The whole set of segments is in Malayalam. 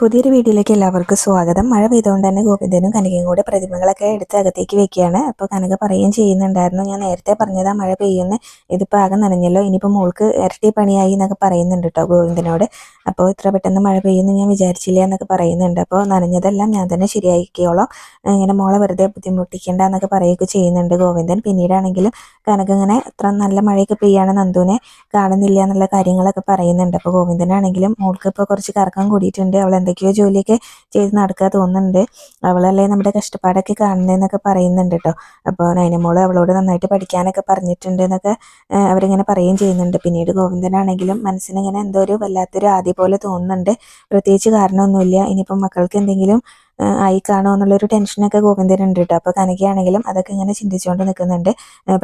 പുതിയൊരു വീഡിയോയിലേക്ക് എല്ലാവർക്കും സ്വാഗതം. മഴ പെയ്തുകൊണ്ട് തന്നെ ഗോവിന്ദനും കനകയും കൂടെ പ്രതിമകളൊക്കെ എടുത്ത് അകത്തേക്ക് വെക്കുകയാണ്. അപ്പോൾ കനക പറയുകയും ചെയ്യുന്നുണ്ടായിരുന്നു ഞാൻ നേരത്തെ പറഞ്ഞതാ മഴ പെയ്യുന്ന. ഇതിപ്പോൾ ആകെ നനഞ്ഞല്ലോ. ഇനിയിപ്പോൾ മോൾക്ക് ഇരട്ടി പണിയായി എന്നൊക്കെ പറയുന്നുണ്ട് കേട്ടോ ഗോവിന്ദനോട്. അപ്പോൾ ഇത്ര പെട്ടെന്ന് മഴ പെയ്യുന്നു ഞാൻ വിചാരിച്ചില്ല എന്നൊക്കെ പറയുന്നുണ്ട്. അപ്പോൾ നനഞ്ഞതെല്ലാം ഞാൻ തന്നെ ശരിയാക്കിയോളാം ഇങ്ങനെ മോളെ വെറുതെ ബുദ്ധിമുട്ടിക്കേണ്ട എന്നൊക്കെ പറയുകയൊക്കെ ചെയ്യുന്നുണ്ട് ഗോവിന്ദൻ. പിന്നീടാണെങ്കിലും കനക ഇങ്ങനെ ഇത്ര നല്ല മഴയൊക്കെ പെയ്യാണ് നന്ദുവിനെ കാണുന്നില്ല എന്നുള്ള കാര്യങ്ങളൊക്കെ പറയുന്നുണ്ട്. അപ്പോൾ ഗോവിന്ദനാണെങ്കിലും മോൾക്ക് ഇപ്പോൾ കുറച്ച് കറക്കം കൂടിയിട്ടുണ്ട്. അവൾ എന്തൊക്കെയോ ജോലിയൊക്കെ ചെയ്ത് നടക്കാൻ തോന്നുന്നുണ്ട്. അവളല്ലേ നമ്മുടെ കഷ്ടപ്പാടൊക്കെ കാണുന്നതെന്നൊക്കെ പറയുന്നുണ്ട് കേട്ടോ അപ്പോൾ നൈനമോൾ അവളോട് നന്നായിട്ട് പഠിക്കാനൊക്കെ പറഞ്ഞിട്ടുണ്ട് എന്നൊക്കെ അവരിങ്ങനെ പറയുകയും ചെയ്യുന്നുണ്ട്. പിന്നീട് ഗോവിന്ദനാണെങ്കിലും മനസ്സിനിങ്ങനെ എന്തോ ഒരു വല്ലാത്തൊരു ആദ്യ പോലെ തോന്നുന്നുണ്ട്. പ്രത്യേകിച്ച് കാരണമൊന്നുമില്ല. ഇനിയിപ്പം മക്കൾക്ക് എന്തെങ്കിലും ആയി കാണുമോ എന്നുള്ളൊരു ടെൻഷനൊക്കെ ഗോവിന്ദനുണ്ട് കേട്ടോ അപ്പോൾ കനകയാണെങ്കിലും അതൊക്കെ ഇങ്ങനെ ചിന്തിച്ചുകൊണ്ട് നിൽക്കുന്നുണ്ട്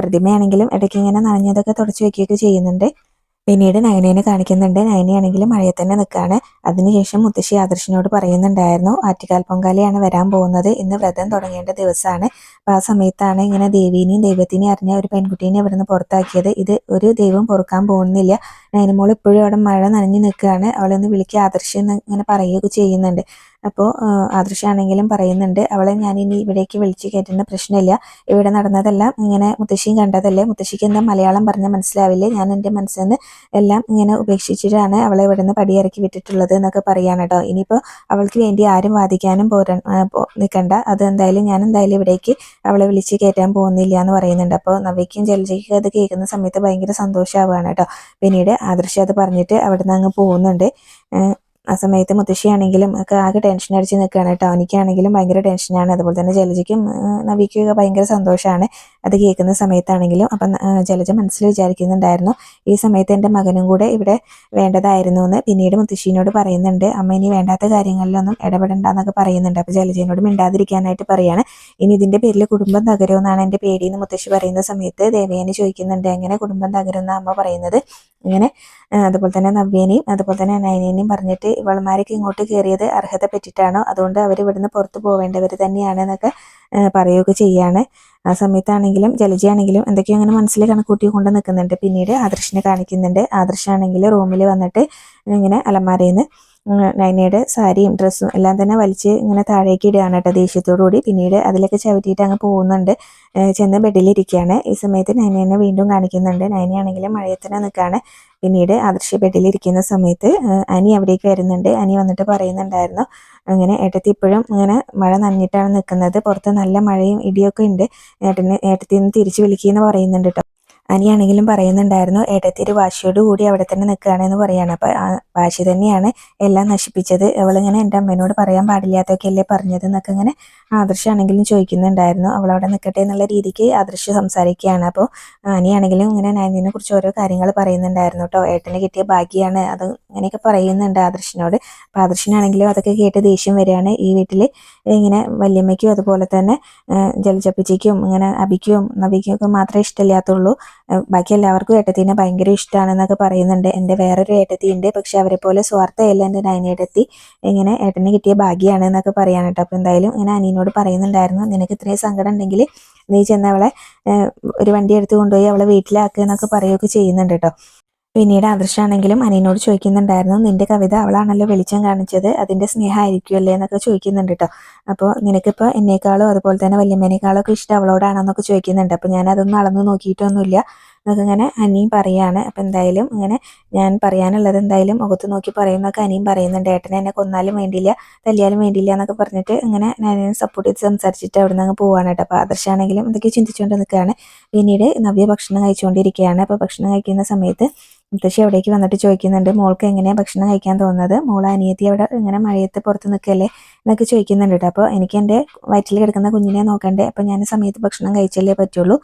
പ്രതിമയാണെങ്കിലും ഇടയ്ക്ക് ഇങ്ങനെ നനഞ്ഞതൊക്കെ തുടച്ചു വയ്ക്കുകയൊക്കെ ചെയ്യുന്നുണ്ട്. പിന്നീട് നയനേനെ കാണിക്കുന്നുണ്ട്. നയനയാണെങ്കിൽ മഴയെ തന്നെ നിൽക്കുകയാണ്. അതിനുശേഷം മുത്തശ്ശി ആദർശിനോട് പറയുന്നുണ്ടായിരുന്നു ആറ്റുകാൽ പൊങ്കാലയാണ് വരാൻ പോകുന്നത്. ഇന്ന് വ്രതം തുടങ്ങേണ്ട ദിവസമാണ്. ആ സമയത്താണ് ഇങ്ങനെ ദേവീനെയും ദൈവത്തിനെയും അറിഞ്ഞ ഒരു പെൺകുട്ടീനെ ഇവിടുന്ന് പുറത്താക്കിയത്. ഇത് ഒരു ദൈവം പൊറുക്കാൻ പോകുന്നില്ല. നയനമോൾ ഇപ്പോഴും അവിടെ മഴ നനഞ്ഞു നിൽക്കുകയാണ്. അവളൊന്ന് വിളിക്കുക ആദർശം ഇങ്ങനെ പറയുകയൊക്കെ ചെയ്യുന്നുണ്ട്. അപ്പോൾ ആദർശാണെങ്കിലും പറയുന്നുണ്ട് അവളെ ഞാൻ ഇനി ഇവിടേക്ക് വിളിച്ച് കയറ്റുന്ന പ്രശ്നമില്ല. ഇവിടെ നടന്നതെല്ലാം ഇങ്ങനെ മുത്തശ്ശിയും കണ്ടതല്ലേ? മുത്തശ്ശിക്ക് എന്താ മലയാളം പറഞ്ഞാൽ മനസ്സിലാവില്ലേ? ഞാൻ എന്റെ മനസ്സിൽ നിന്ന് എല്ലാം ഇങ്ങനെ ഉപേക്ഷിച്ചിട്ടാണ് അവളെ ഇവിടെ നിന്ന് പടിയിറക്കി വിട്ടിട്ടുള്ളത് എന്നൊക്കെ പറയാണ് കേട്ടോ. ഇനിയിപ്പോൾ അവൾക്ക് വേണ്ടി ആരും വാദിക്കാനും പോര നിൽക്കണ്ട അത് എന്തായാലും ഞാൻ എന്തായാലും ഇവിടേക്ക് അവളെ വിളിച്ച് കയറ്റാൻ പോകുന്നില്ല എന്ന് പറയുന്നുണ്ട്. അപ്പോൾ നവ്യയ്ക്കും ജലജയ്ക്കും അത് കേൾക്കുന്ന സമയത്ത് ഭയങ്കര സന്തോഷമാവുകയാണ് കേട്ടോ. പിന്നീട് ആദർശം അത് പറഞ്ഞിട്ട് അവിടെ നിന്ന് അങ്ങ് പോകുന്നുണ്ട്. ആ സമയത്ത് മുത്തശ്ശിയാണെങ്കിലും ഒക്കെ ആകെ ടെൻഷൻ അടിച്ച് നിൽക്കുകയാണ് കേട്ടോ. എനിക്കാണെങ്കിലും ഭയങ്കര ടെൻഷനാണ് അതുപോലെ തന്നെ ജലജയ്ക്കും നവിക്കൊക്കെ ഭയങ്കര സന്തോഷമാണ്. അത് കേൾക്കുന്ന സമയത്താണെങ്കിലും അപ്പം ജലജ മനസ്സിൽ വിചാരിക്കുന്നുണ്ടായിരുന്നു ഈ സമയത്ത് എന്റെ മകനും കൂടെ ഇവിടെ വേണ്ടതായിരുന്നു എന്ന് പിന്നീട് മുത്തശ്ശീനോട് പറയുന്നുണ്ട്. അമ്മ ഇനി വേണ്ടാത്ത കാര്യങ്ങളിലൊന്നും ഇടപെടണ്ടെന്നൊക്കെ പറയുന്നുണ്ട്. അപ്പോൾ ജലജയോട് മിണ്ടാതിരിക്കാനായിട്ട് പറയാണ്. ഇനി ഇതിന്റെ പേരിൽ കുടുംബം തകരുമെന്നാണ് എന്റെ പേടിയെന്ന് മുത്തശ്ശി പറയുന്ന സമയത്ത് ദേവയാനി ചോദിക്കുന്നുണ്ട്. എങ്ങനെ കുടുംബം തകരുമെന്ന അമ്മ പറയുന്നത്. ഇങ്ങനെ അതുപോലെ തന്നെ നവ്യേനെയും അതുപോലെ തന്നെ നയനേനെയും പറഞ്ഞിട്ട് ഇവൾമാരൊക്കെ ഇങ്ങോട്ട് കയറിയത് അർഹത പറ്റിയിട്ടാണോ അതുകൊണ്ട് അവർ ഇവിടുന്ന് പുറത്ത് പോവേണ്ടവർ തന്നെയാണെന്നൊക്കെ പറയുകയൊക്കെ ചെയ്യാണ്. ആ സമയത്താണെങ്കിലും ജലജയാണെങ്കിലും എന്തൊക്കെയോ അങ്ങനെ മനസ്സിൽ കണക്കൂട്ടി കൊണ്ട് നിൽക്കുന്നുണ്ട് പിന്നീട് ആദർശിനെ കാണിക്കുന്നുണ്ട്. ആദർശാണെങ്കിൽ റൂമിൽ വന്നിട്ട് ഇങ്ങനെ അലമാരയിൽ നിന്ന് നൈനയുടെ സാരിയും ഡ്രസ്സും എല്ലാം തന്നെ വലിച്ച് ഇങ്ങനെ താഴേക്ക് ഇടുകയാണ് കേട്ടോ ദേഷ്യത്തോടുകൂടി പിന്നീട് അതിലൊക്കെ ചവിട്ടിയിട്ട് അങ്ങ് പോകുന്നുണ്ട്. ചെന്ന് ബെഡിലിരിക്കുകയാണ് ഈ സമയത്ത് നൈനേനെ വീണ്ടും കാണിക്കുന്നുണ്ട്. നൈനയാണെങ്കിലും മഴയത്തിനെ നിൽക്കുകയാണ്. പിന്നീട് ആദർശ ബെഡിലിരിക്കുന്ന സമയത്ത് അനി അവിടേക്ക് വരുന്നുണ്ട്. അനി വന്നിട്ട് പറയുന്നുണ്ടായിരുന്നു അങ്ങനെ ഏട്ടത്തി ഇപ്പോഴും ഇങ്ങനെ മഴ നനഞ്ഞിട്ടാണ് നിൽക്കുന്നത്. പുറത്ത് നല്ല മഴയും ഇടിയൊക്കെ ഉണ്ട്. ഏട്ടന് ഏട്ടത്തിന്ന് തിരിച്ചു വിളിക്കുകയെന്ന് പറയുന്നുണ്ട് കേട്ടോ. അനിയാണെങ്കിലും പറയുന്നുണ്ടായിരുന്നു ഏട്ടത്തിരി വാശിയോട് കൂടി അവിടെ തന്നെ നിൽക്കുകയാണെന്ന് പറയാണ്. ആ വാശി തന്നെയാണ് എല്ലാം നശിപ്പിച്ചത്. അവളിങ്ങനെ എന്റെ അമ്മേനോട് പറയാൻ പാടില്ലാത്തൊക്കെ അല്ലേ പറഞ്ഞത് എന്നൊക്കെ ഇങ്ങനെ ആദർശാണെങ്കിലും ചോദിക്കുന്നുണ്ടായിരുന്നു. അവളവിടെ നിൽക്കട്ടെ എന്നുള്ള രീതിക്ക് ആദർശ് സംസാരിക്കുകയാണ്. അപ്പോൾ അനിയാണെങ്കിലും ഇങ്ങനെ നയനിനെ കുറിച്ച് ഓരോ കാര്യങ്ങൾ പറയുന്നുണ്ടായിരുന്നു കേട്ടോ. ഏട്ടന് കിട്ടിയ ഭാഗ്യമാണ് അത് അങ്ങനെയൊക്കെ പറയുന്നുണ്ട് ആദർശിനോട്. അപ്പൊ ആദർശനാണെങ്കിലും അതൊക്കെ കേട്ട് ദേഷ്യം വരികയാണ്. ഈ വീട്ടിൽ ഇങ്ങനെ വല്യമ്മയ്ക്കും അതുപോലെ തന്നെ ജലചപ്പിച്ചയ്ക്കും ഇങ്ങനെ അബിക്കും നബിക്കും ഒക്കെ മാത്രമേ ഇഷ്ടമില്ലാത്തുള്ളൂ. ബാക്കി എല്ലാവർക്കും ഏട്ടത്തിനെ ഭയങ്കര ഇഷ്ടമാണെന്നൊക്കെ പറയുന്നുണ്ട്. എന്റെ വേറൊരു ഏട്ടത്തി ഉണ്ട് പക്ഷെ അവരെ പോലെ സ്വാർത്ഥയല്ല എന്റെ നൈനേട്ടത്തി. ഇങ്ങനെ ഏട്ടന് കിട്ടിയ ഭാഗ്യമാണ് എന്നൊക്കെ പറയാൻ കേട്ടോ. അപ്പോൾ എന്തായാലും ഇങ്ങനെ അനിയനോട് പറയുന്നുണ്ടായിരുന്നു. നിനക്ക് ഇത്രയും സങ്കടം ഉണ്ടെങ്കിൽ നീ ചെന്ന് അവളെ ഒരു വണ്ടി എടുത്ത് കൊണ്ടുപോയി അവളെ വീട്ടിലാക്കുക എന്നൊക്കെ പറയുകയൊക്കെ ചെയ്യുന്നുണ്ട് കേട്ടോ. പിന്നീട് ആദർശാണെങ്കിലും അനിയനോട് ചോദിക്കുന്നുണ്ടായിരുന്നു. നിന്റെ കവിത അവളാണല്ലോ വെളിച്ചം കാണിച്ചത്. അതിന്റെ സ്നേഹമായിരിക്കുമല്ലേ? എന്നൊക്കെ ചോദിക്കുന്നുണ്ട് കേട്ടോ അപ്പോൾ നിനക്കിപ്പോൾ എന്നേക്കാളും അതുപോലെ തന്നെ വല്യമ്മേനേക്കാളും ഒക്കെ ഇഷ്ടം അവളോടാണെന്നൊക്കെ ചോദിക്കുന്നുണ്ട്. അപ്പോൾ ഞാൻ അതൊന്നും അളന്ന് നോക്കിയിട്ടൊന്നുമില്ല. എന്നൊക്കെ ഇങ്ങനെ അനിയും പറയാണ്. അപ്പം എന്തായാലും ഇങ്ങനെ ഞാൻ പറയാനുള്ളത് എന്തായാലും മുഖത്ത് നോക്കി പറയുന്നൊക്കെ അനിയും പറയുന്നുണ്ട്. ഏട്ടനെ എന്നെ കൊന്നാലും വേണ്ടിയില്ല തല്ലിയാലും വേണ്ടിയില്ല എന്നൊക്കെ പറഞ്ഞിട്ട് ഇങ്ങനെ ഞാൻ സപ്പോർട്ട് ചെയ്ത് സംസാരിച്ചിട്ട് അവിടെ നിന്ന് അങ്ങ് പോവാണ് കേട്ടോ അപ്പോൾ ആദർശാണെങ്കിലും എന്തൊക്കെ ചിന്തിച്ചുകൊണ്ട് നിൽക്കുകയാണ്. പിന്നീട് നവ്യ ഭക്ഷണം കഴിച്ചുകൊണ്ടിരിക്കുകയാണ്. അപ്പോൾ ഭക്ഷണം കഴിക്കുന്ന സമയത്ത് മുത്തശ്ശി അവിടേക്ക് വന്നിട്ട് ചോദിക്കുന്നുണ്ട് മോൾക്ക് എങ്ങനെയാണ് ഭക്ഷണം കഴിക്കാൻ തോന്നുന്നത്? മോൾ അനിയത്തി അവിടെ ഇങ്ങനെ മഴയത്ത് പുറത്ത് നിൽക്കല്ലേ? എന്നൊക്കെ ചോദിക്കുന്നുണ്ട് കേട്ടോ. അപ്പോൾ എനിക്ക് എന്റെ വയറ്റിൽ കിടക്കുന്ന കുഞ്ഞിനെ നോക്കണ്ടേ? അപ്പോൾ ഞാൻ സമയത്ത് ഭക്ഷണം കഴിച്ചല്ലേ പറ്റുള്ളൂ?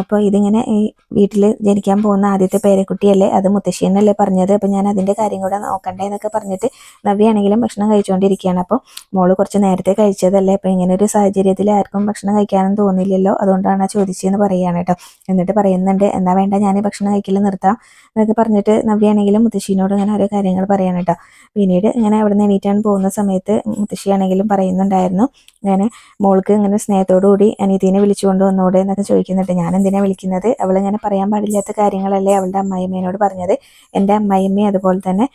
അപ്പോൾ ഇതിങ്ങനെ ഈ വീട്ടിൽ ജനിക്കാൻ പോകുന്ന ആദ്യത്തെ പേരക്കുട്ടിയല്ലേ? അത് മുത്തശ്ശിയെന്നല്ലേ പറഞ്ഞത്. അപ്പോൾ ഞാൻ അതിന്റെ കാര്യം കൂടെ നോക്കണ്ടേ എന്നൊക്കെ പറഞ്ഞിട്ട് നവ്യാണെങ്കിലും ഭക്ഷണം കഴിച്ചുകൊണ്ടിരിക്കുകയാണ് അപ്പോൾ മോൾ കുറച്ച് നേരത്തെ കഴിച്ചതല്ലേ? അപ്പോൾ ഇങ്ങനെ ഒരു സാഹചര്യത്തിൽ ആർക്കും ഭക്ഷണം കഴിക്കാനും തോന്നില്ലല്ലോ? അതുകൊണ്ടാണ് ചോദിച്ചതെന്ന് പറയുകയാണ് കേട്ടോ. എന്നിട്ട് പറയുന്നുണ്ട് എന്നാ വേണ്ട ഞാൻ ഭക്ഷണം കഴിക്കൽ നിർത്താം എന്നൊക്കെ പറഞ്ഞിട്ട് നവ്യാണെങ്കിലും മുത്തശ്ശീനോട് ഇങ്ങനെ ഓരോ കാര്യങ്ങൾ പറയാൻ കേട്ടോ. പിന്നീട് ഇങ്ങനെ അവിടെ നിന്ന് എണീറ്റാൻ പോകുന്ന സമയത്ത് മുത്തശ്ശിയാണെങ്കിലും പറയുന്നുണ്ടായിരുന്നു. ഞാൻ മോൾക്ക് ഇങ്ങനെ സ്നേഹത്തോടു കൂടി അനീതിനെ വിളിച്ചുകൊണ്ട് വന്നോടെ എന്നൊക്കെ ചോദിക്കുന്നുണ്ട്. ഞാൻ എന്തിനാണ് വിളിക്കുന്നത്? അവളിങ്ങനെ പറയാൻ പാടില്ലാത്ത കാര്യങ്ങളല്ലേ അവളുടെ അമ്മായിമ്മേനോട് പറഞ്ഞത്. എന്റെ അമ്മായിമ്മ അതുപോലെ തന്നെ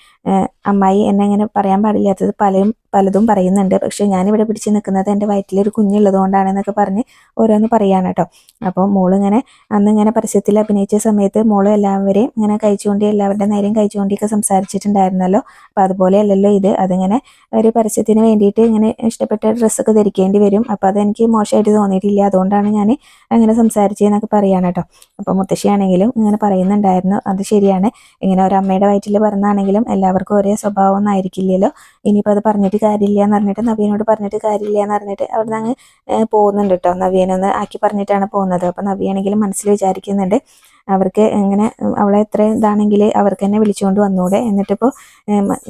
അമ്മായി എന്നെ ഇങ്ങനെ പറയാൻ പാടില്ലാത്തത് പലയും പലതും പറയുന്നുണ്ട്. പക്ഷെ ഞാനിവിടെ പിടിച്ച് നിൽക്കുന്നത് എന്റെ വയറ്റിലൊരു കുഞ്ഞുള്ളത് കൊണ്ടാണെന്നൊക്കെ പറഞ്ഞ് ഓരോന്ന് പറയാണ് കേട്ടോ. അപ്പോൾ മോളിങ്ങനെ അന്ന് ഇങ്ങനെ പരസ്യത്തിൽ അഭിനയിച്ച സമയത്ത് മോൾ എല്ലാവരെയും ഇങ്ങനെ കഴിച്ചുകൊണ്ട് എല്ലാവരുടെ നേരെയും കഴിച്ചുകൊണ്ടൊക്കെ സംസാരിച്ചിട്ടുണ്ടായിരുന്നല്ലോ. അപ്പോൾ അതുപോലെയല്ലല്ലോ ഇത്. അതിങ്ങനെ ഒരു പരസ്യത്തിന് വേണ്ടിയിട്ട് ഇങ്ങനെ ഇഷ്ടപ്പെട്ട ഡ്രസ്സൊക്കെ ധരിക്കേണ്ടി വരും. അപ്പോൾ അതെനിക്ക് മോശമായിട്ട് തോന്നിയിട്ടില്ല. അതുകൊണ്ടാണ് ഞാൻ അങ്ങനെ സംസാരിച്ചതെന്നൊക്കെ പറയാണ് കേട്ടോ. അപ്പോൾ മുത്തശ്ശിയാണെങ്കിലും ഇങ്ങനെ പറയുന്നുണ്ടായിരുന്നു. അത് ശരിയാണ്. ഇങ്ങനെ ഒരു അമ്മയുടെ വയറ്റിൽ പറഞ്ഞാണെങ്കിലും എല്ലാവർക്കും ഒരേ സ്വഭാവം ഒന്നും ആയിരിക്കില്ലല്ലോ. ഇനിയിപ്പോൾ അത് പറഞ്ഞിട്ട് കാര്യമില്ല എന്ന് പറഞ്ഞിട്ട് നവീനോട് പറഞ്ഞിട്ട് കാര്യമില്ല എന്ന് പറഞ്ഞിട്ട് അവിടെ നിന്ന് അങ്ങ് പോകുന്നുണ്ട് കേട്ടോ. നവീനൊന്ന് ആക്കി പറഞ്ഞിട്ടാണ് പോകുന്നത്. അപ്പോൾ നവിയാണെങ്കിലും മനസ്സിൽ വിചാരിക്കുന്നുണ്ട്. അവർക്ക് എങ്ങനെ അവളെ എത്ര ഇതാണെങ്കിൽ അവർക്ക് എന്നെ വിളിച്ചുകൊണ്ട് വന്നൂടെ. എന്നിട്ടിപ്പോൾ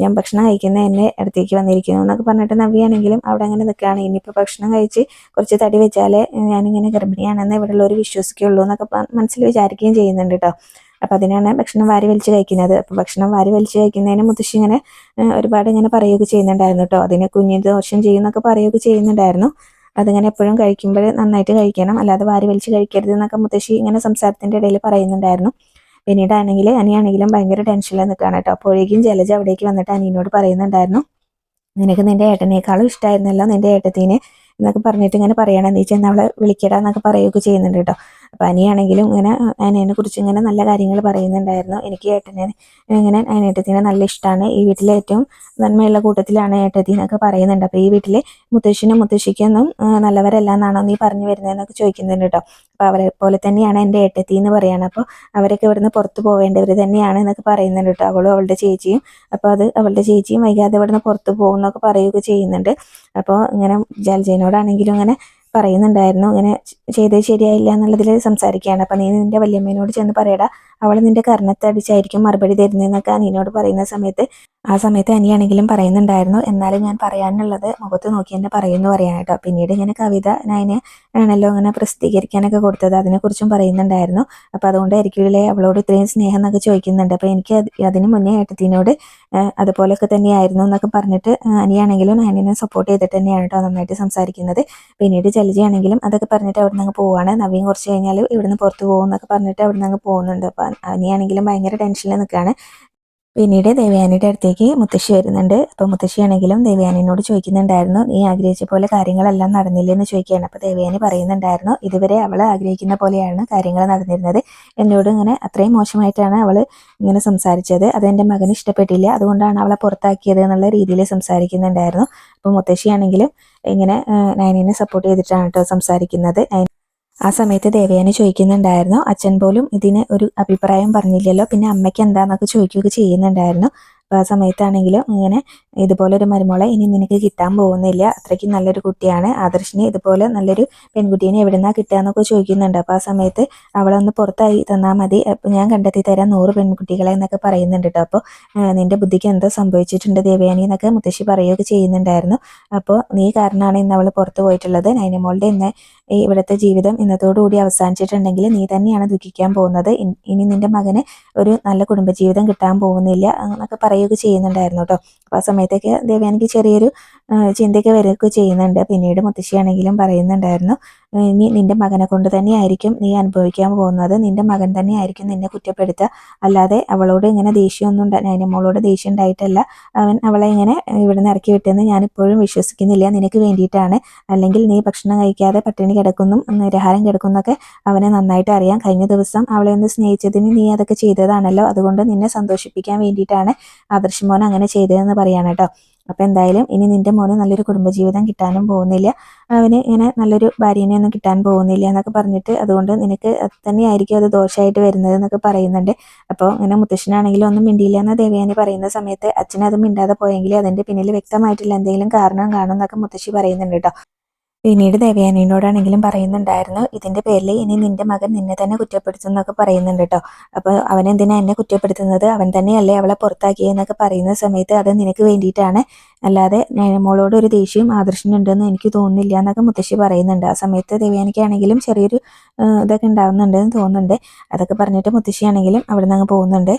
ഞാൻ ഭക്ഷണം കഴിക്കുന്ന എന്നെ അടുത്തേക്ക് വന്നിരിക്കുന്നു എന്നൊക്കെ പറഞ്ഞിട്ട് നവിയാണെങ്കിലും അവിടെ അങ്ങനെ നിൽക്കുകയാണ്. ഇനിയിപ്പോൾ ഭക്ഷണം കഴിച്ച് കുറച്ച് തടി വെച്ചാലേ ഞാനിങ്ങനെ ഗർഭിണിയാണെന്ന് ഇവിടെ ഉള്ളവർ വിശ്വസിക്കുള്ളൂ എന്നൊക്കെ മനസ്സിൽ വിചാരിക്കുകയും ചെയ്യുന്നുണ്ട് കേട്ടോ അപ്പം അതിനാണ് ഭക്ഷണം വാരി വലിച്ച് കഴിക്കുന്നത്. അപ്പം ഭക്ഷണം വാരി വലിച്ച് കഴിക്കുന്നതിന് മുത്തശ്ശി ഇങ്ങനെ ഒരുപാട് ഇങ്ങനെ പറയുകയൊക്കെ ചെയ്യുന്നുണ്ടായിരുന്നു കേട്ടോ അതിനെ കുഞ്ഞിന് ദോഷം ചെയ്യുന്നൊക്കെ പറയുകയൊക്കെ ചെയ്യുന്നുണ്ടായിരുന്നു. അതിങ്ങനെ എപ്പോഴും കഴിക്കുമ്പോൾ നന്നായിട്ട് കഴിക്കണം. അല്ലാതെ വാരി വലിച്ച് കഴിക്കരുത് എന്നൊക്കെ മുത്തശ്ശി ഇങ്ങനെ സംസാരത്തിന്റെ ഇടയിൽ പറയുന്നുണ്ടായിരുന്നു. പിന്നീടാണെങ്കിൽ അനിയാണെങ്കിലും ഭയങ്കര ടെൻഷനിൽ നിൽക്കുകയാണ് കേട്ടോ. അപ്പോഴേക്കും ജലജ അവിടേക്ക് വന്നിട്ട് അനിയനോട് പറയുന്നുണ്ടായിരുന്നു. നിനക്ക് നിന്റെ ഏട്ടനേക്കാളും ഇഷ്ടമായിരുന്നല്ലോ നിന്റെ ഏട്ടത്തിന് എന്നൊക്കെ പറഞ്ഞിട്ട് ഇങ്ങനെ പറയണം. നീ ചെന്ന് അവളെ വിളിക്കടാ എന്നൊക്കെ പറയുകയൊക്കെ ചെയ്യുന്നുണ്ട് കേട്ടോ. അപ്പം അനിയാണെങ്കിലും ഇങ്ങനെ അനിയനെ കുറിച്ച് ഇങ്ങനെ നല്ല കാര്യങ്ങൾ പറയുന്നുണ്ടായിരുന്നു. എനിക്ക് ഏട്ടനെ ഇങ്ങനെ അനിയേട്ടത്തിനെ നല്ല ഇഷ്ടമാണ് ഈ വീട്ടിലെ ഏറ്റവും നന്മയുള്ള കൂട്ടത്തിലാണ് ഏട്ടത്തി എന്നൊക്കെ പറയുന്നുണ്ട്. അപ്പോൾ ഈ വീട്ടിലെ മുത്തശ്ശിനും മുത്തശ്ശിക്കൊന്നും നല്ലവരല്ല എന്നാണോ നീ പറഞ്ഞു വരുന്നതെന്നൊക്കെ ചോദിക്കുന്നുണ്ട് കേട്ടോ. അപ്പോൾ അവരെ പോലെ തന്നെയാണ് എന്റെ ഏട്ടത്തി എന്ന് പറയുകയാണ് അപ്പോൾ അവരൊക്കെ ഇവിടുന്ന് പുറത്ത് പോവേണ്ടവർ തന്നെയാണ് എന്നൊക്കെ പറയുന്നുണ്ട് കേട്ടോ. അവളും അവളുടെ ചേച്ചിയും അപ്പോൾ അത് അവളുടെ ചേച്ചിയും വൈകാതെ ഇവിടുന്ന് പുറത്ത് പോകും എന്നൊക്കെ പറയുകയൊക്കെ ചെയ്യുന്നുണ്ട്. അപ്പോൾ ഇങ്ങനെ ജൽജയനോടാണെങ്കിലും അങ്ങനെ പറയുന്നുണ്ടായിരുന്നു. ഇങ്ങനെ ചെയ്തത് ശരിയായില്ല എന്നുള്ളതിൽ സംസാരിക്കുകയാണ്. അപ്പം നീ നിന്റെ വല്യമ്മേനോട് ചെന്ന് പറയടാ. അവൾ നിന്റെ കർണത്തടിച്ചായിരിക്കും മറുപടി തരുന്നതെന്നൊക്കെ നീനോട് പറയുന്ന സമയത്ത് ആ സമയത്ത് അനിയാണെങ്കിലും പറയുന്നുണ്ടായിരുന്നു. എന്നാലും ഞാൻ പറയാനുള്ളത് മുഖത്ത് നോക്കി തന്നെ പറയുന്നു പറയാൻ കേട്ടോ. പിന്നീട് ഇങ്ങനെ കവിത ഞാൻ ആണല്ലോ അങ്ങനെ പ്രസിദ്ധീകരിക്കാനൊക്കെ കൊടുത്തത്. അതിനെക്കുറിച്ചും പറയുന്നുണ്ടായിരുന്നു. അപ്പോൾ അതുകൊണ്ടായിരിക്കില്ലേ അവളോട് ഇത്രയും സ്നേഹം എന്നൊക്കെ ചോദിക്കുന്നുണ്ട്. അപ്പോൾ എനിക്ക് അതിന് മുന്നേ ഏട്ടത്തിനോട് അതുപോലെയൊക്കെ തന്നെയായിരുന്നു എന്നൊക്കെ പറഞ്ഞിട്ട് അനിയാണെങ്കിലും നയനെ സപ്പോർട്ട് ചെയ്തിട്ട് തന്നെയാണ് കേട്ടോ നന്നായിട്ട് സംസാരിക്കുന്നത്. പിന്നീട് ജലജയാണെങ്കിലും അതൊക്കെ പറഞ്ഞിട്ട് അവിടെ നിന്ന് പോവാണ്. നവീൻ കുറച്ച് കഴിഞ്ഞാൽ ഇവിടുന്ന് പുറത്ത് പോകും എന്നൊക്കെ പറഞ്ഞിട്ട് അവിടെ നിന്ന് പോകുന്നുണ്ട്. അപ്പോൾ അനിയാണെങ്കിലും ഭയങ്കര ടെൻഷനിൽ നിൽക്കുകയാണ് പിന്നീട് ദേവയാനിയുടെ അടുത്തേക്ക് മുത്തശ്ശി വരുന്നുണ്ട്. അപ്പോൾ മുത്തശ്ശിയാണെങ്കിലും ദേവയാനിനോട് ചോദിക്കുന്നുണ്ടായിരുന്നു നീ ആഗ്രഹിച്ച പോലെ കാര്യങ്ങളെല്ലാം നടന്നില്ലേ? എന്ന് ചോദിക്കുകയാണ്. അപ്പോൾ ദേവയാനി പറയുന്നുണ്ടായിരുന്നു ഇതുവരെ അവൾ ആഗ്രഹിക്കുന്ന പോലെയാണ് കാര്യങ്ങൾ നടന്നിരുന്നത്. എന്നോട് ഇങ്ങനെ അത്രയും മോശമായിട്ടാണ് അവൾ ഇങ്ങനെ സംസാരിച്ചത്. അത് എന്റെ മകന് ഇഷ്ടപ്പെട്ടില്ല. അതുകൊണ്ടാണ് അവളെ പുറത്താക്കിയത് എന്നുള്ള രീതിയിൽ സംസാരിക്കുന്നുണ്ടായിരുന്നു. അപ്പോൾ മുത്തശ്ശിയാണെങ്കിലും ഇങ്ങനെ നയനീനെ സപ്പോർട്ട് ചെയ്തിട്ടാണ് കേട്ടോ സംസാരിക്കുന്നത്. ആ സമയത്ത് ദേവയാനി ചോദിക്കുന്നുണ്ടായിരുന്നു. അച്ഛൻ പോലും ഇതിന് ഒരു അഭിപ്രായം പറഞ്ഞില്ലല്ലോ. പിന്നെ അമ്മയ്ക്ക് എന്താന്നൊക്കെ ചോദിക്കുകയൊക്കെ ചെയ്യുന്നുണ്ടായിരുന്നു. അപ്പോൾ ആ സമയത്താണെങ്കിലും ഇങ്ങനെ ഇതുപോലെ ഒരു മരുമോളെ ഇനി നിനക്ക് കിട്ടാൻ പോകുന്നില്ല. അത്രയ്ക്ക് നല്ലൊരു കുട്ടിയാണ്. ആദർശിന് ഇതുപോലെ നല്ലൊരു പെൺകുട്ടീനെ എവിടുന്നാ കിട്ടുക എന്നൊക്കെ ചോദിക്കുന്നുണ്ട്. അപ്പോൾ ആ സമയത്ത് അവളൊന്ന് പുറത്തായി തന്നാൽ മതി. അപ്പോൾ ഞാൻ കണ്ടെത്തി തരാം നൂറ് പെൺകുട്ടികളെ എന്നൊക്കെ പറയുന്നുണ്ട് കേട്ടോ. അപ്പോൾ നിന്റെ ബുദ്ധിക്ക് എന്തോ സംഭവിച്ചിട്ടുണ്ട് ദേവയാനി എന്നൊക്കെ മുത്തശ്ശി പറയുകയൊക്കെ ചെയ്യുന്നുണ്ടായിരുന്നു. അപ്പോൾ നീ കാരണമാണ് ഇന്ന് അവൾ പുറത്തു പോയിട്ടുള്ളത്. നൈനമോളുടെ ഇന്ന് ഇവിടുത്തെ ജീവിതം ഇന്നത്തോടുകൂടി അവസാനിച്ചിട്ടുണ്ടെങ്കിൽ നീ തന്നെയാണ് ദുഃഖിക്കാൻ പോകുന്നത്. ഇനി നിന്റെ മകന് ഒരു നല്ല കുടുംബജീവിതം കിട്ടാൻ പോകുന്നില്ല എന്നൊക്കെ പറയുകയൊക്കെ ചെയ്യുന്നുണ്ടായിരുന്നു കേട്ടോ. അപ്പോൾ ആ സമയത്തൊക്കെ ദേവയാനിക്ക് ചെറിയൊരു ചിന്തയൊക്കെ വരികയൊക്കെ ചെയ്യുന്നുണ്ട്. പിന്നീട് മുത്തശ്ശിയാണെങ്കിലും പറയുന്നുണ്ടായിരുന്നു ഇനി നിന്റെ മകനെ കൊണ്ട് തന്നെയായിരിക്കും നീ അനുഭവിക്കാൻ പോകുന്നത്. നിന്റെ മകൻ തന്നെയായിരിക്കും നിന്നെ കുറ്റപ്പെടുത്തുക. അല്ലാതെ അവളോട് ഇങ്ങനെ ദേഷ്യമൊന്നും ഉണ്ടായി മോളോട് ദേഷ്യം ഉണ്ടായിട്ടല്ല. അവൻ അവളെ ഇങ്ങനെ നിന്ന് ഇറക്കി വിട്ടെന്ന് ഞാനിപ്പോഴും വിശ്വസിക്കുന്നില്ല. നിനക്ക് വേണ്ടിയിട്ടാണ്. അല്ലെങ്കിൽ നീ ഭക്ഷണം കഴിക്കാതെ പട്ടിണി കിടക്കുന്നു നിരഹാരം കിടക്കുന്നൊക്കെ അവനെ നന്നായിട്ട് അറിയാം. കഴിഞ്ഞ ദിവസം അവളെ ഒന്ന് സ്നേഹിച്ചതിന് നീ അതൊക്കെ ചെയ്തതാണല്ലോ. അതുകൊണ്ട് നിന്നെ സന്തോഷിപ്പിക്കാൻ വേണ്ടിയിട്ടാണ് ആദർശമോൻ അങ്ങനെ ചെയ്തതെന്ന് പറയാണ് കേട്ടോ അപ്പോൾ എന്തായാലും ഇനി നിന്റെ മോനെ നല്ലൊരു കുടുംബജീവിതം കിട്ടാനും പോകുന്നില്ല. അവന് ഇങ്ങനെ നല്ലൊരു ഭാര്യനെ ഒന്നും കിട്ടാൻ പോകുന്നില്ല എന്നൊക്കെ പറഞ്ഞിട്ട് അതുകൊണ്ട് നിനക്ക് തന്നെയായിരിക്കും അത് ദോഷമായിട്ട് വരുന്നത് എന്നൊക്കെ പറയുന്നുണ്ട്. അപ്പോൾ ഇങ്ങനെ മുത്തശ്ശനാണെങ്കിലും ഒന്നും മിണ്ടിയില്ല എന്ന ദേവയാനി പറയുന്ന സമയത്ത് അച്ഛനത് മിണ്ടാതെ പോയെങ്കിൽ അതിന്റെ പിന്നിൽ വ്യക്തമായിട്ടുള്ള എന്തെങ്കിലും കാരണം കാണും എന്നൊക്കെ മുത്തശ്ശി പറയുന്നുണ്ട് കേട്ടോ പിന്നീട് ദേവയാനിയോടാണെങ്കിലും പറയുന്നുണ്ടായിരുന്നു ഇതിന്റെ പേരിൽ ഇനി നിന്റെ മകൻ നിന്നെ തന്നെ കുറ്റപ്പെടുത്തും എന്നൊക്കെ പറയുന്നുണ്ട് കേട്ടോ അപ്പോൾ അവൻ എന്തിനാ എന്നെ കുറ്റപ്പെടുത്തുന്നത്? അവൻ തന്നെയല്ലേ അവളെ പുറത്താക്കിയെന്നൊക്കെ പറയുന്ന സമയത്ത് അത് നിനക്ക് വേണ്ടിയിട്ടാണ്. അല്ലാതെ മോളോട് ഒരു ദേഷ്യവും ആദർശനുണ്ടെന്ന് എനിക്ക് തോന്നുന്നില്ല എന്നൊക്കെ മുത്തശ്ശി പറയുന്നുണ്ട്. ആ സമയത്ത് ദേവയാനിക്കാണെങ്കിലും ചെറിയൊരു ഇതൊക്കെ ഉണ്ടാവുന്നുണ്ടെന്ന് തോന്നുന്നുണ്ട്. അതൊക്കെ പറഞ്ഞിട്ട് മുത്തശ്ശിയാണെങ്കിലും അവിടെ നിന്ന് അങ്ങ് പോകുന്നുണ്ട്.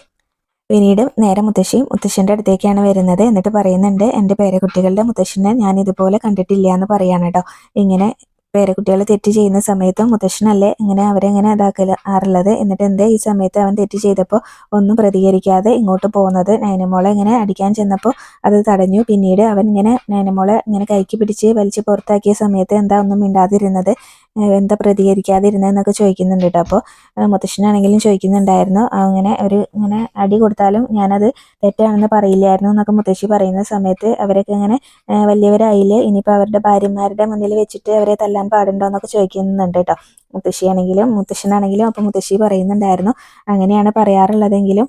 പിന്നീട് നേരെ മുത്തശ്ശി മുത്തശ്ശന്റെ അടുത്തേക്കാണ് വരുന്നത്. എന്നിട്ട് പറയുന്നുണ്ട് എന്റെ പേരക്കുട്ടികളുടെ മുത്തശ്ശനെ ഞാൻ ഇതുപോലെ കണ്ടിട്ടില്ല എന്ന് പറയാണ് കേട്ടോ. ഇങ്ങനെ പേരക്കുട്ടികൾ തെറ്റ് ചെയ്യുന്ന സമയത്തും മുത്തശ്ശനല്ലേ ഇങ്ങനെ അവരെങ്ങനെ ഇതാക്കാറുള്ളത്? എന്നിട്ട് എന്തേ ഈ സമയത്ത് അവൻ തെറ്റ് ചെയ്തപ്പോൾ ഒന്നും പ്രതികരിക്കാതെ ഇങ്ങോട്ട് പോകുന്നത്? നയനമോളെ ഇങ്ങനെ അടിക്കാൻ ചെന്നപ്പോൾ അത് തടഞ്ഞു. പിന്നീട് അവൻ ഇങ്ങനെ നയനമോളെ ഇങ്ങനെ കൈക്ക് പിടിച്ച് വലിച്ച് പുറത്താക്കിയ സമയത്ത് എന്താ ഒന്നും മിണ്ടാതിരുന്നത്? എന്താ പ്രതികരിക്കാതിരുന്നതെന്നൊക്കെ ചോദിക്കുന്നുണ്ട് കേട്ടോ. അപ്പോൾ മുത്തശ്ശനാണെങ്കിലും ചോദിക്കുന്നുണ്ടായിരുന്നു. അങ്ങനെ ഒരു ഇങ്ങനെ അടി കൊടുത്താലും ഞാനത് തെറ്റാണെന്ന് പറയില്ലായിരുന്നു എന്നൊക്കെ മുത്തശ്ശി പറയുന്ന സമയത്ത് അവരൊക്കെ ഇങ്ങനെ വലിയവരായില്ല ഇനിയിപ്പോൾ അവരുടെ ഭാര്യമാരുടെ മുന്നിൽ വെച്ചിട്ട് അവരെ തല്ലാൻ പാടുണ്ടോ എന്നൊക്കെ ചോദിക്കുന്നുണ്ട് കേട്ടോ. മുത്തശ്ശിയാണെങ്കിലും മുത്തശ്ശനാണെങ്കിലും അപ്പം മുത്തശ്ശി പറയുന്നുണ്ടായിരുന്നു. അങ്ങനെയാണ് പറയാറുള്ളതെങ്കിലും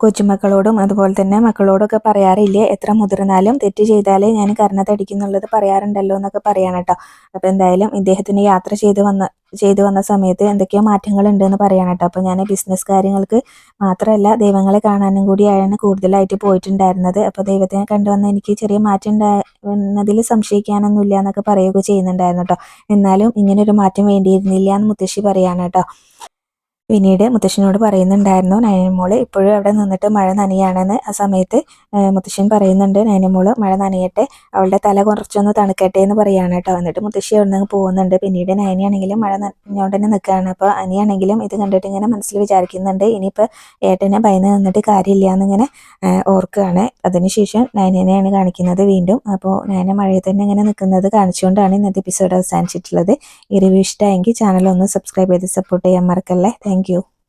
കൊച്ചുമക്കളോടും അതുപോലെ തന്നെ മക്കളോടൊക്കെ പറയാറില്ലേ? എത്ര മുതിർന്നാലും തെറ്റ് ചെയ്താലേ ഞാൻ കർണത്തടിക്കുന്നുള്ളത് പറയാറുണ്ടല്ലോ എന്നൊക്കെ പറയാണ് കേട്ടോ. അപ്പോൾ എന്തായാലും ഇദ്ദേഹത്തിന് യാത്ര ചെയ്ത് വന്ന ചെയ്തു വന്ന സമയത്ത് എന്തൊക്കെയോ മാറ്റങ്ങൾ ഉണ്ടെന്ന് പറയാണ് കേട്ടോ. അപ്പോൾ ഞാൻ ബിസിനസ് കാര്യങ്ങൾക്ക് മാത്രമല്ല ദൈവങ്ങളെ കാണാനും കൂടിയാണ് കൂടുതലായിട്ട് പോയിട്ടുണ്ടായിരുന്നത്. അപ്പോൾ ദൈവത്തിനെ കണ്ടുവന്ന് എനിക്ക് ചെറിയ മാറ്റം ഉണ്ടാകുന്നതിൽ സംശയിക്കാനൊന്നുമില്ല എന്നൊക്കെ പറയുകയൊക്കെ ചെയ്യുന്നുണ്ടായിരുന്നു കേട്ടോ. എന്നാലും ഇങ്ങനൊരു മാറ്റം വേണ്ടിയിരുന്നില്ല എന്ന് മുത്തശ്ശി പറയാണ് കേട്ടോ. പിന്നീട് മുത്തശ്ശനോട് പറയുന്നുണ്ടായിരുന്നു നയനമോൾ ഇപ്പോഴും അവിടെ നിന്നിട്ട് മഴ നനയാണെന്ന് ആ സമയത്ത് മുത്തശ്ശൻ പറയുന്നുണ്ട് നയനമോൾ മഴ നനയട്ടെ അവളുടെ തല കുറച്ചൊന്ന് തണുക്കട്ടെ എന്ന് പറയാണ് കേട്ടോ. എന്നിട്ട് മുത്തശ്ശി അവിടെ നിന്ന് പോകുന്നുണ്ട്. പിന്നീട് നയനയാണെങ്കിലും മഴ നനഞ്ഞുകൊണ്ട് തന്നെ നിൽക്കുകയാണ്. അപ്പോൾ അനിയാണെങ്കിലും ഇത് കണ്ടിട്ട് ഇങ്ങനെ മനസ്സിൽ വിചാരിക്കുന്നുണ്ട് ഇനിയിപ്പോൾ ഏട്ടനെ ഭയന്ന് നിന്നിട്ട് കാര്യമില്ല എന്നിങ്ങനെ ഓർക്കുകയാണ്. അതിനുശേഷം നയനനെയാണ് കാണിക്കുന്നത് വീണ്ടും. അപ്പോൾ നയന മഴയിൽ തന്നെ ഇങ്ങനെ നിൽക്കുന്നത് കാണിച്ചുകൊണ്ടാണ് ഇന്നത്തെ എപ്പിസോഡ് അവസാനിച്ചിട്ടുള്ളത്. ഈ റിവ്യൂ ഇഷ്ടമായെങ്കിൽ ചാനൽ ഒന്ന് സബ്സ്ക്രൈബ് ചെയ്ത് സപ്പോർട്ട് ചെയ്യാൻ മറക്കല്ലേ. Thank Thank you.